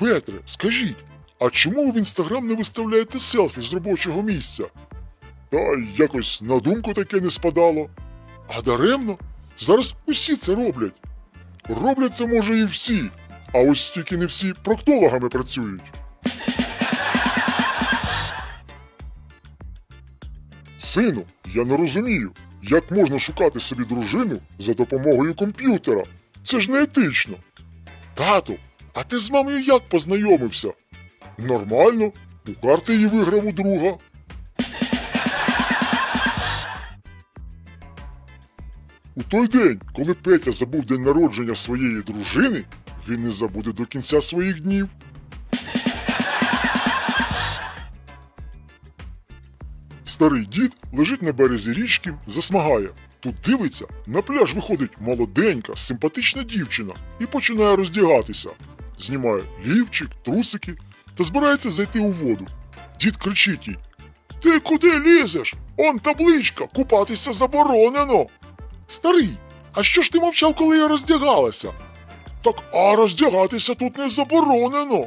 Петре, скажіть, а чому ви в інстаграм не виставляєте селфі з робочого місця? Та якось на думку таке не спадало. А даремно, зараз усі це роблять. Роблять це може і всі, а ось тільки не всі проктологами працюють. Сину, я не розумію, як можна шукати собі дружину за допомогою комп'ютера. Це ж не етично. Тату, а ти з мамою як познайомився? Нормально, у карти її виграв у друга. У той день, коли Петя забув день народження своєї дружини, він не забуде до кінця своїх днів. Старий дід лежить на березі річки, засмагає. Тут дивиться, на пляж виходить молоденька, симпатична дівчина і починає роздягатися. Знімає лівчик, трусики та збирається зайти у воду. Дід кричить їй: Ти куди лізеш? Он табличка, купатися заборонено. Старий, а що ж ти мовчав, коли я роздягалася? Так а роздягатися тут не заборонено.